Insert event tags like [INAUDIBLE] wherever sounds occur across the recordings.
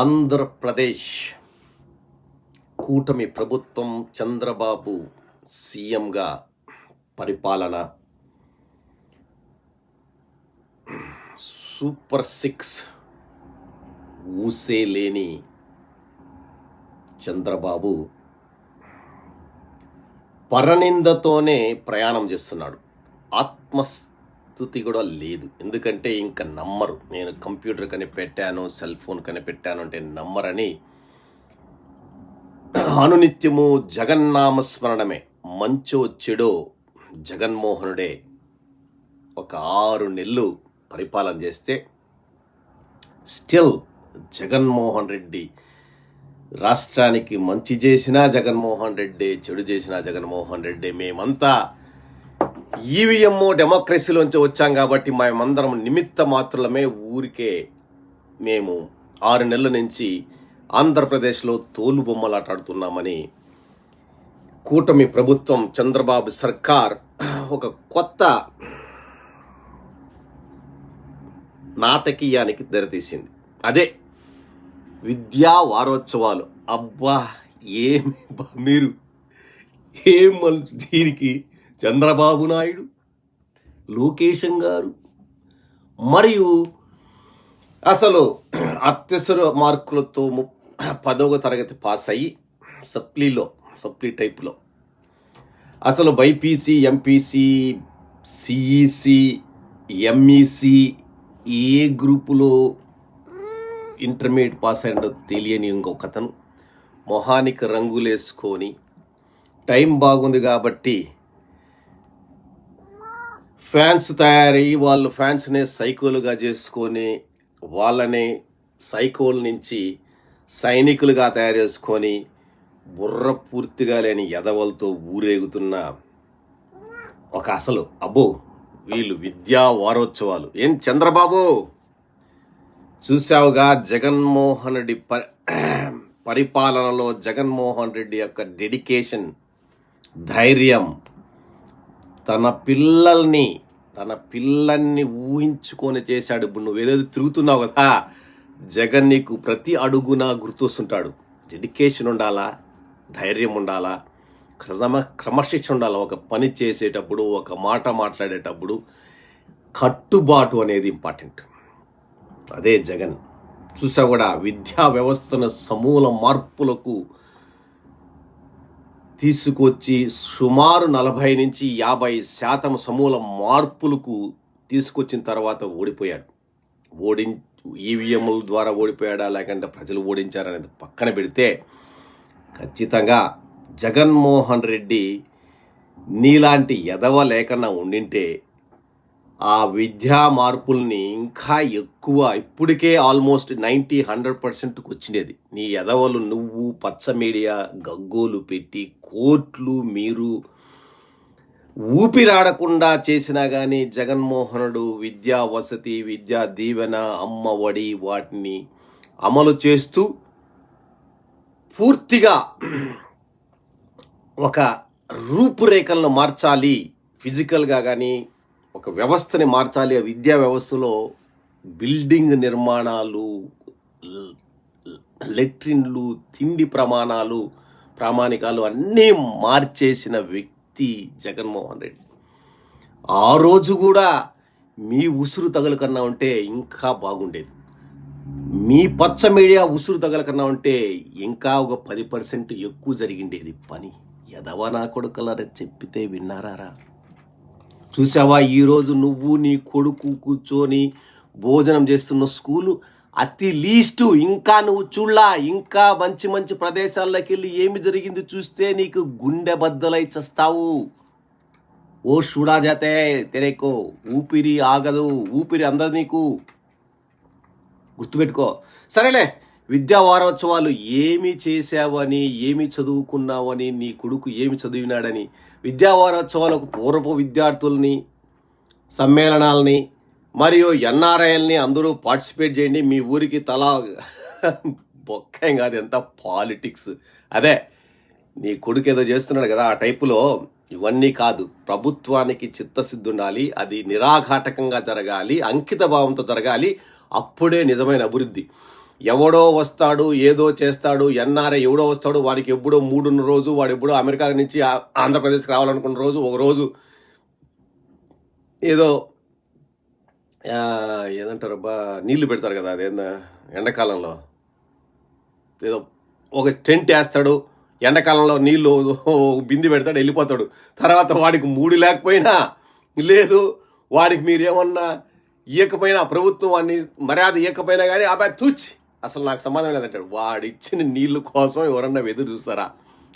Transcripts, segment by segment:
ఆంధ్రప్రదేశ్ కూటమి ప్రభుత్వం చంద్రబాబు సీఎంగా పరిపాలన. సూపర్ సిక్స్ ఊసే లేని చంద్రబాబు పరనిందతోనే ప్రయాణం చేస్తున్నాడు. పరిస్థితి కూడా లేదు. ఎందుకంటే ఇంకా నమ్మరు. నేను కంప్యూటర్ కనిపెట్టాను సెల్ ఫోన్ కనిపెట్టాను అంటే నమ్మరని. అనునిత్యము జగన్నామస్మరణమే. మంచో చెడో జగన్మోహనుడే ఒక ఆరు నెలలు పరిపాలన చేస్తే స్టిల్ జగన్మోహన్ రెడ్డి రాష్ట్రానికి మంచి చేసినా జగన్మోహన్ రెడ్డి చెడు చేసినా జగన్మోహన్ రెడ్డి మేమంతా ఈవీఎం డెమోక్రసీలోంచి వచ్చాం కాబట్టి మేమందరం నిమిత్త మాత్రమే ఊరికే మేము ఆరు నెలల నుంచి ఆంధ్రప్రదేశ్లో తోలు బొమ్మలాటాడుతున్నామని కూటమి ప్రభుత్వం చంద్రబాబు సర్కార్ ఒక కొత్త నాటకీయానికి తెరతీసింది. అదే విద్యా వారోత్సవాలు. అబ్బా ఏమి మీరు ఏం మల్- దీనికి చంద్రబాబు నాయుడు లోకేశం గారు. మరియు అసలు అత్యవసర మార్కులతో ము- పదవ తరగతి పాస్ అయ్యి సప్లీలో సప్లీ టైప్లో. అసలు బైపీసీ ఎంపీసీ సిఈసి ఎంఈసి ఏ గ్రూపులో ఇంటర్మీడియట్ పాస్ అయినో తెలియని ఇంకొక అతను మొహానికి రంగులేసుకొని టైం బాగుంది కాబట్టి ఫ్యాన్స్ తయారయ్యి వాళ్ళు ఫ్యాన్స్నే సైకోలుగా చేసుకొని వాళ్ళని సైకోల్ నుంచి సైనికులుగా తయారు చేసుకొని బుర్ర పూర్తిగా లేని ఎదవలతో ఊరేగుతున్న ఒక అసలు అబ్బో వీళ్ళు విద్యా వారోత్సవాలు. ఏం చంద్రబాబు? చూసావుగా జగన్మోహన్ రెడ్డి ప- పరిపాలనలో జగన్మోహన్ రెడ్డి యొక్క డెడికేషన్ ధైర్యం తన పిల్లల్ని తన పిల్లల్ని ఊహించుకొని చేశాడు. ఇప్పుడు నువ్వు ఏదో తిరుగుతున్నావు కదా జగన్ నీకు ప్రతి అడుగున గుర్తొస్తుంటాడు. డెడికేషన్ ఉండాలా? ధైర్యం ఉండాలా? క్రమ క్రమశిక్ష ఉండాలా? ఒక పని చేసేటప్పుడు ఒక మాట మాట్లాడేటప్పుడు కట్టుబాటు అనేది ఇంపార్టెంట్ అదే జగన్. చూసా కూడా విద్యా వ్యవస్థను సమూల మార్పులకు తీసుకొచ్చి సుమారు నలభై నుంచి యాభై శాతం సమూల మార్పులకు తీసుకొచ్చిన తర్వాత ఓడిపోయాడు. ఓడి ఈవీఎంల ద్వారా ఓడిపోయాడా లేకంటే ప్రజలు ఓడించారనేది పక్కన పెడితే ఖచ్చితంగా జగన్మోహన్ రెడ్డి నీలాంటి ఎదవ లేకుండా ఉండింటే ఆ విద్యా మార్పుల్ని ఇంకా ఎక్కువ ఇప్పటికే ఆల్మోస్ట్ నైంటీ హండ్రెడ్ పర్సెంట్కి వచ్చినది నీ ఎదవలు నువ్వు పచ్చ మీడియా గగ్గోలు పెట్టి కోట్లు మీరు ఊపిరాడకుండా చేసినా కానీ జగన్మోహనుడు విద్యా వసతి విద్యా దీవెన అమ్మ ఒడి వాటిని అమలు చేస్తూ పూర్తిగా ఒక రూపురేఖలను మార్చాలి. ఫిజికల్గా కానీ ఒక వ్యవస్థని మార్చాలి. ఆ విద్యా వ్యవస్థలో బిల్డింగ్ నిర్మాణాలు లెట్రిన్లు తిండి ప్రమాణాలు ప్రామాణికాలు అన్నీ మార్చేసిన వ్యక్తి జగన్మోహన్ రెడ్డి. ఆ రోజు కూడా మీ ఉసురు తగలకన్నా ఉంటే ఇంకా బాగుండేది. మీ పచ్చ మీడియా ఉసురు తగలకన్నా ఉంటే ఇంకా ఒక పది పర్సెంట్ ఎక్కువ జరిగిండేది. పని ఎదవ నా కొడుకలరా చెప్పితే విన్నారా చూసావా? ఈరోజు నువ్వు నీ కొడుకు కూర్చొని భోజనం చేస్తున్న స్కూలు అతి లీస్టు. ఇంకా నువ్వు చూడలా ఇంకా మంచి మంచి ప్రదేశాల్లోకి వెళ్ళి ఏమి జరిగింది చూస్తే నీకు గుండె బద్దలై చస్తావు. ఓ చూడా జాతే తెరేకో ఊపిరి ఆగదు ఊపిరి అందదు నీకు. గుర్తుపెట్టుకో. సరేలే విద్యా వారోత్సవాలు ఏమి చేశావని ఏమి చదువుకున్నావని నీ కొడుకు ఏమి చదివినాడని విద్యా వారోత్సవాలకు పూర్వపు విద్యార్థుల్ని సమ్మేళనాల్ని మరియు ఎన్ఆర్ఐల్ని అందరూ పార్టిసిపేట్ చేయండి. మీ ఊరికి తలా [LAUGHS] బొక్కేం కాదు ఎంత పాలిటిక్స్. అదే నీ కొడుకు ఏదో చేస్తున్నాడు కదా ఆ టైపులో ఇవన్నీ కాదు. ప్రభుత్వానికి చిత్తశుద్ధి ఉండాలి అది నిరాఘాటకంగా జరగాలి అంకిత భావంతో జరగాలి అప్పుడే నిజమైన అభివృద్ధి. ఎవడో వస్తాడు ఏదో చేస్తాడు ఎన్ఆర్ఐ ఎవడో వస్తాడు వాడికి ఎప్పుడో మూడున్న రోజు వాడు ఎప్పుడో అమెరికా నుంచి ఆంధ్రప్రదేశ్కి రావాలనుకున్న రోజు ఒక రోజు ఏదో ఏదంటారు అబ్బా నీళ్ళు పెడతారు కదా అదేందా ఎండాకాలంలో. ఏదో ఒక టెంట్ వేస్తాడు ఎండాకాలంలో నీళ్ళు బింది పెడతాడు వెళ్ళిపోతాడు. తర్వాత వాడికి మూడు లేకపోయినా లేదు వాడికి మీరేమన్నా ఇయ్యకపోయినా ప్రభుత్వం వాడిని మర్యాద ఇయ్యకపోయినా కానీ అబ్బాయి తూచి! అసలు నాకు సంబంధం లేదంటాడు వాడు ఇచ్చిన నీళ్ళు కోసం ఎవరన్నా ఎదురు చూస్తారా?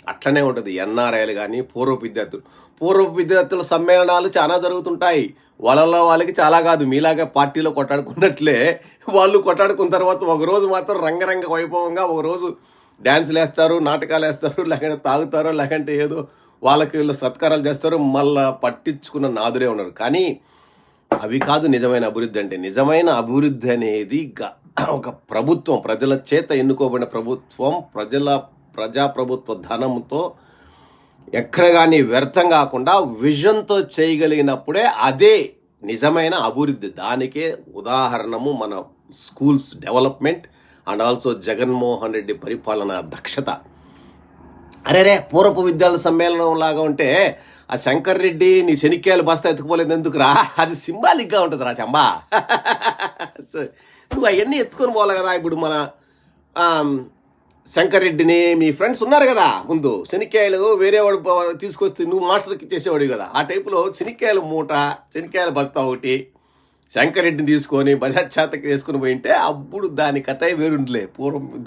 అట్లనే ఉంటుంది. ఎన్ఆర్ఐలు కానీ పూర్వపు విద్యార్థులు. పూర్వపు విద్యార్థుల సమ్మేళనాలు చాలా జరుగుతుంటాయి. వాళ్ళలో వాళ్ళకి చాలా కాదు. మీలాగా పార్టీలో కొట్టాడుకున్నట్లే వాళ్ళు కొట్టాడుకున్న తర్వాత ఒక రోజు మాత్రం రంగరంగ వైభవంగా ఒక రోజు డ్యాన్సులు వేస్తారు నాటకాలు వేస్తారు లేకంటే తాగుతారు లేకంటే ఏదో వాళ్ళకి వీళ్ళు సత్కారాలు చేస్తారు మళ్ళా పట్టించుకున్న నాదురే ఉన్నారు. కానీ అవి కాదు నిజమైన అభివృద్ధి అంటే నిజమైన అభివృద్ధి అనేది గ- ఒక ప్రభుత్వం ప్రజల చేత ఎన్నుకోబడిన ప్రభుత్వం ప్రజల ప్రజాప్రభుత్వ ధనంతో ఎక్కడ కానీ వ్యర్థం కాకుండా విజన్తో చేయగలిగినప్పుడే అదే నిజమైన అభివృద్ధి. దానికే ఉదాహరణము మన schools development and also Jaganmohan Reddy పరిపాలన దక్షత. అరే రే పూర్వపు విద్యాలయ సమ్మేళనం లాగా ఉంటే ఆ శంకర్ రెడ్డి నీ శనిక్కాయలు బస్తా ఎత్తుకోలేదు ఎందుకురా? అది సింబాలిక్గా ఉంటుంది రా చంబా. నువ్వు అవన్నీ ఎత్తుకొని పోవాలి కదా ఇప్పుడు మన శంకర్ రెడ్డిని మీ ఫ్రెండ్స్ ఉన్నారు కదా ముందు. శనిక్కాయలు వేరే వాడు తీసుకొస్తే నువ్వు మాస్టర్కి ఇచ్చేసేవాడు కదా. ఆ టైపులో శనిక్కాయలు మూట శనిక్కాయలు బస్తా ఒకటి శంకర్ రెడ్డిని తీసుకొని బజాజ్ చేతకి తీసుకుని పోయింటే అప్పుడు దాని కథ వేరుండలే. పూర్వం